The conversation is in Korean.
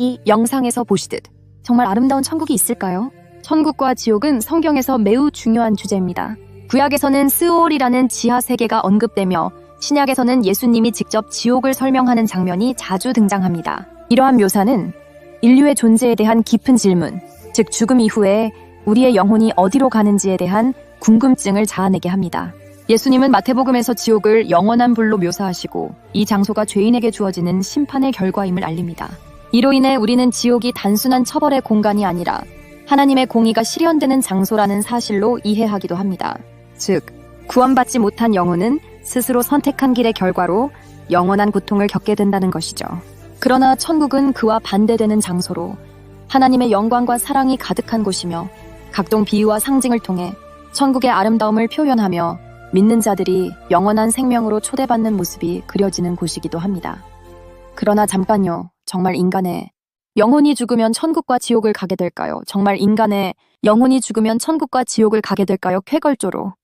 이 영상에서 보시듯 정말 아름다운 천국이 있을까요? 천국과 지옥은 성경에서 매우 중요한 주제입니다. 구약에서는 스올이라는 지하 세계가 언급되며 신약에서는 예수님이 직접 지옥을 설명하는 장면이 자주 등장합니다. 이러한 묘사는 인류의 존재에 대한 깊은 질문, 즉 죽음 이후에 우리의 영혼이 어디로 가는지에 대한 궁금증을 자아내게 합니다. 예수님은 마태복음에서 지옥을 영원한 불로 묘사하시고 이 장소가 죄인에게 주어지는 심판의 결과임을 알립니다. 이로 인해 우리는 지옥이 단순한 처벌의 공간이 아니라 하나님의 공의가 실현되는 장소라는 사실로 이해하기도 합니다. 즉, 구원받지 못한 영혼은 스스로 선택한 길의 결과로 영원한 고통을 겪게 된다는 것이죠. 그러나 천국은 그와 반대되는 장소로 하나님의 영광과 사랑이 가득한 곳이며 각종 비유와 상징을 통해 천국의 아름다움을 표현하며 믿는 자들이 영원한 생명으로 초대받는 모습이 그려지는 곳이기도 합니다. 그러나 잠깐요. 정말 인간의 영혼이 죽으면 천국과 지옥을 가게 될까요? 정말 인간의 영혼이 죽으면 천국과 지옥을 가게 될까요? 쾌걸조로.